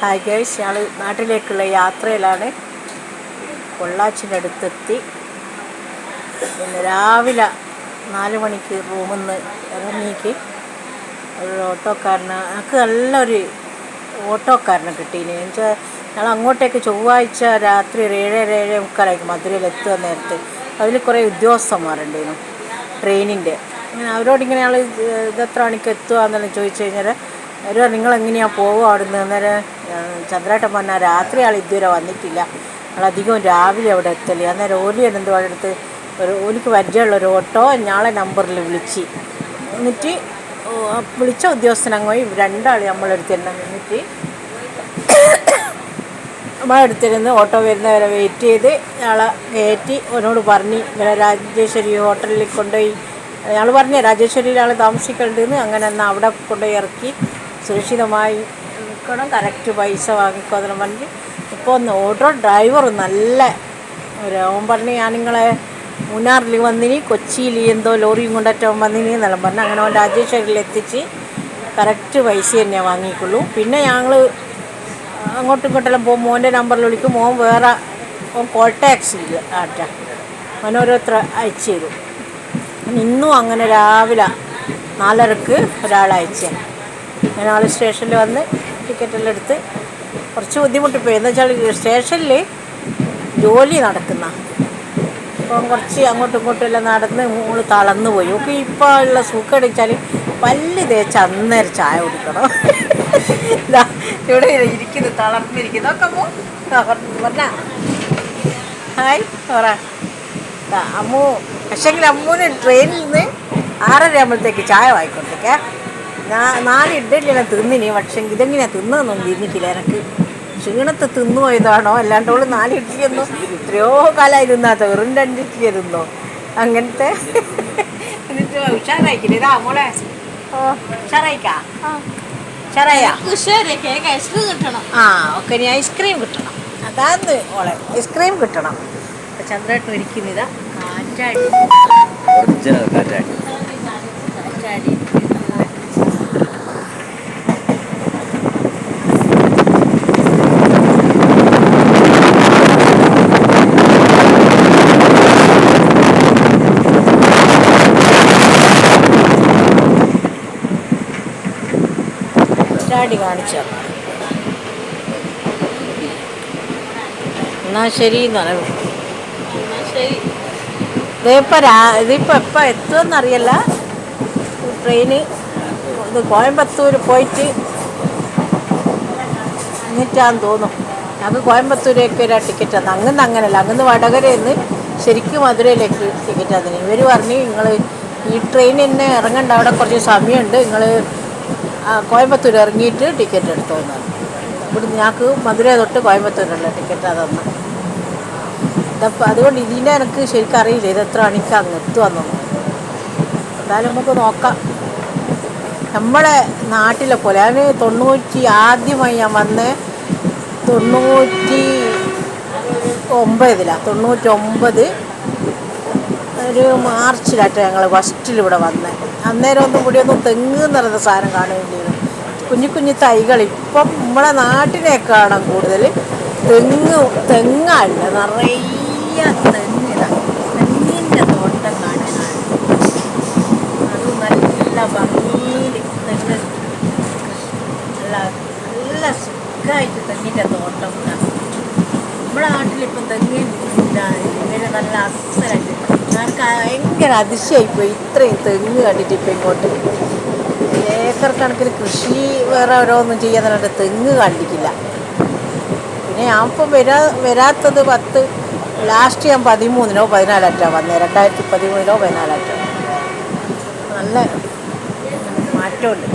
Hi girls ഞങ്ങൾ നാട്ടിലേക്കുള്ള യാത്രയിലാണ്. പൊള്ളാച്ചിന്റെ അടുത്തെത്തി. പിന്നെ രാവിലെ നാല് മണിക്ക് റൂമിൽ നിന്ന് ഇറങ്ങിക്ക്. ഒരു ഓട്ടോക്കാരന് എനിക്ക് നല്ലൊരു ഓട്ടോക്കാരനെ കിട്ടീന് എന്നുവെച്ചാൽ ഞങ്ങൾ അങ്ങോട്ടേക്ക് ചൊവ്വാഴ്ച രാത്രി ഒരു ഏഴര ഏഴ് മുക്കാലായിരിക്കും മധുരയിൽ എത്തുക നേരത്ത്. അതിൽ കുറേ ഉദ്യോഗസ്ഥന്മാരുണ്ടായിരുന്നു ട്രെയിനിന്റെ. അങ്ങനെ അവരോട് ഇങ്ങനെ ഞങ്ങൾ ഇതെത്ര മണിക്ക് എത്തുക എന്നെല്ലാം ചോദിച്ചു കഴിഞ്ഞാൽ അവർ നിങ്ങൾ എങ്ങനെയാണ് പോകുക അവിടെ നിന്ന് അന്നേരം ചന്ദ്രേട്ടൻ പറഞ്ഞാൽ രാത്രി ആൾ ഇതുവരെ വന്നിട്ടില്ല. ഞങ്ങളധികവും രാവിലെ അവിടെ എത്തല്ലേ അന്നേരം ഓലി എന്തോ അടുത്ത് ഒരു ഓലിക്ക് പരിചയമുള്ള ഒരു ഓട്ടോ ഞാളെ നമ്പറിൽ വിളിച്ച് എന്നിട്ട് വിളിച്ച പോയി. രണ്ടാൾ നമ്മളെടുത്ത് തന്നെ നിന്നിട്ട് നമ്മളെടുത്തിരുന്ന് ഓട്ടോ വരുന്നവരെ വെയിറ്റ് ചെയ്ത് ഞങ്ങളെ കയറ്റി അവനോട് പറഞ്ഞ് ഇങ്ങനെ രാജേശ്വരി ഹോട്ടലിൽ കൊണ്ടുപോയി. ഞങ്ങൾ പറഞ്ഞ രാജേശ്വരിയിൽ ആൾ താമസിക്കേണ്ടതെന്ന് അങ്ങനെ എന്നാൽ അവിടെ കൊണ്ടുപോയി ഇറക്കി. സുരക്ഷിതമായി നിൽക്കണം കറക്റ്റ് പൈസ വാങ്ങിക്കോതണം പറഞ്ഞ് ഇപ്പോൾ ഓട്ടോ ഡ്രൈവർ നല്ല അവൻ പറഞ്ഞ് ഞാൻ നിങ്ങളെ മൂന്നാറിൽ വന്നിനി കൊച്ചിയിൽ എന്തോ ലോറിയും കൊണ്ടറ്റവൻ വന്നിനി എന്നെല്ലാം പറഞ്ഞു അങ്ങനെ അവൻ രാജേശ്വരിയിൽ എത്തിച്ച് കറക്റ്റ് പൈസ തന്നെ വാങ്ങിക്കുള്ളൂ. പിന്നെ ഞങ്ങൾ അങ്ങോട്ടും ഇങ്ങോട്ടെല്ലാം പോകും. മോന്റെ നമ്പറിൽ വിളിക്കും. മോൻ വേറെ ഓൻ കോൾ ടാക്സി ആട്ട. ആറ്റ ഓരോരുത്തർ അയച്ചു തരും. ഇന്നും അങ്ങനെ രാവിലെ നാലരക്ക് ഒരാളയച്ചു ഞാൻ ആൾ സ്റ്റേഷനിൽ വന്ന് ടിക്കറ്റെല്ലാം എടുത്ത് കുറച്ച് ബുദ്ധിമുട്ടിപ്പോയി. എന്ന് വെച്ചാൽ സ്റ്റേഷനിൽ ജോലി നടക്കുന്ന. അപ്പം കുറച്ച് അങ്ങോട്ടും ഇങ്ങോട്ടും എല്ലാം നടന്ന് മൂൾ തളർന്നു പോയി. ഒക്കെ ഇപ്പോൾ ഉള്ള സുഖം അടിച്ചാൽ പല്ല് തേച്ച് അന്നേരം ചായ കുടിക്കണം. ഇവിടെ ഇരിക്കുന്നു തളർന്നിരിക്കുന്നു. ഒക്കെ പറഞ്ഞ? ഹായ് പറ. അമ്മു. പക്ഷെങ്കിൽ അമ്മൂന് ട്രെയിനിൽ നിന്ന് ആറര ആകുമ്പോഴത്തേക്ക് ചായ വാങ്ങിക്കൊണ്ടേക്കേ നാല് ഇഡ്ഡലി ഞാൻ തിന്നിനി പക്ഷെ ഇതെങ്ങനെയാണ് തിന്നതെന്നൊന്നും തിന്നിട്ടില്ല. എനിക്ക് ക്ഷീണത്ത് തിന്നു പോയതാണോ അല്ലാണ്ട് അവൾ നാല് എത്രയോ കാലായിരുന്നാ വെറും രണ്ട് അങ്ങനത്തെ. എന്നിട്ട് ഉഷാറായിക്കില്ല? ഇതാ മോളെ. ഓ ഉഷാറായിക്കാ? ഉഷാറായ? ഐസ്ക്രീം കിട്ടണം. ആ ഒക്കെ ഇനി ഐസ്ക്രീം കിട്ടണം. അതാന്ന് ഓളെ ഐസ്ക്രീം കിട്ടണം. ചന്ദ്രേട്ടൻ കാറ്റായിട്ട് കാറ്റാടി. ഒറിജിനൽ കാറ്റാടി കാറ്റാടി. കാറ്റാടി കാണിച്ചു. എന്നാ ശരി പറയും. എന്നാ ശരി ഇതിപ്പോൾ ട്രെയിന് ഇത് കോയമ്പത്തൂർ പോയിട്ട് എന്നിട്ടാന്ന് തോന്നും. ഞങ്ങൾക്ക് കോയമ്പത്തൂരേക്ക് ഒരു ടിക്കറ്റ് തന്നു. അങ്ങനെ അങ്ങനല്ല. അങ്ങനെ വടകരയിൽ നിന്ന് ശരിക്കും മധുരയിലേക്ക് ടിക്കറ്റ് ആണ് ഇവർ പറഞ്ഞു നിങ്ങൾ ഈ ട്രെയിൻ തന്നെ ഇറങ്ങണ്ട. അവിടെ കുറച്ച് സമയമുണ്ട്. നിങ്ങൾ കോയമ്പത്തൂർ ഇറങ്ങിയിട്ട് ടിക്കറ്റ് എടുത്തു പറഞ്ഞു ഇവിടെ ഞങ്ങൾക്ക് മധുര തൊട്ട് കോയമ്പത്തൂരുള്ള ടിക്കറ്റ് തന്നത് ഇതപ്പോൾ അതുകൊണ്ട് ഇതിനെ എനിക്ക് ശരിക്കും അറിയില്ല. ഇത് എത്ര മണിക്ക് അങ്ങ് എത്തുമെന്നൊന്നും എന്തായാലും നമുക്ക് നോക്കാം. നമ്മളെ നാട്ടിലെ പോലെ അതിന് തൊണ്ണൂറ്റി ആദ്യമായി ഞാൻ വന്ന് തൊണ്ണൂറ്റി ഒമ്പതിലാണ് തൊണ്ണൂറ്റൊമ്പത് ഒരു മാർച്ചിലായിട്ട് ഞങ്ങൾ ഫസ്റ്റിൽ ഇവിടെ വന്നത് അന്നേരം ഒന്നും കൂടി ഒന്നും തെങ്ങ് എന്ന് പറയുന്ന സാധനം കാണുകയില്ലായിരുന്നു കുഞ്ഞു കുഞ്ഞു തൈകൾ ഇപ്പം നമ്മളെ നാട്ടിനെ കാണാൻ കൂടുതൽ തെങ്ങ് തെങ്ങല്ല നിറയെ തെങ്ങിതാണ് തെങ്ങിന്റെ തോട്ടം കാണാനാണ്. അത് നല്ല ഭംഗിയിൽ തെങ്ങ് നല്ല നല്ല സുഖമായിട്ട് തെങ്ങിന്റെ തോട്ടം നമ്മുടെ നാട്ടിലിപ്പം തെങ്ങിന്റെ നല്ല ഞങ്ങൾക്ക് ഭയങ്കര അതിശയായിപ്പോയി. ഇത്രയും തെങ്ങ് കണ്ടിട്ട് ഇപ്പം ഇങ്ങോട്ട്. ഏക്കർ കണക്കിന് കൃഷി വേറെ ഓരോന്നും പറഞ്ഞിട്ട് തെങ്ങ് കണ്ടിട്ടില്ല. പിന്നെ ഞാൻ ഇപ്പം വരാ വരാത്തത് പത്ത് ലാസ്റ്റ് ഞാൻ പതിമൂന്നിനോ പതിനാലാറ്റാണ് വന്നത് രണ്ടായിരത്തി പതിമൂന്നിനോ പതിനാലാറ്റോ നല്ല മാറ്റമുണ്ട്.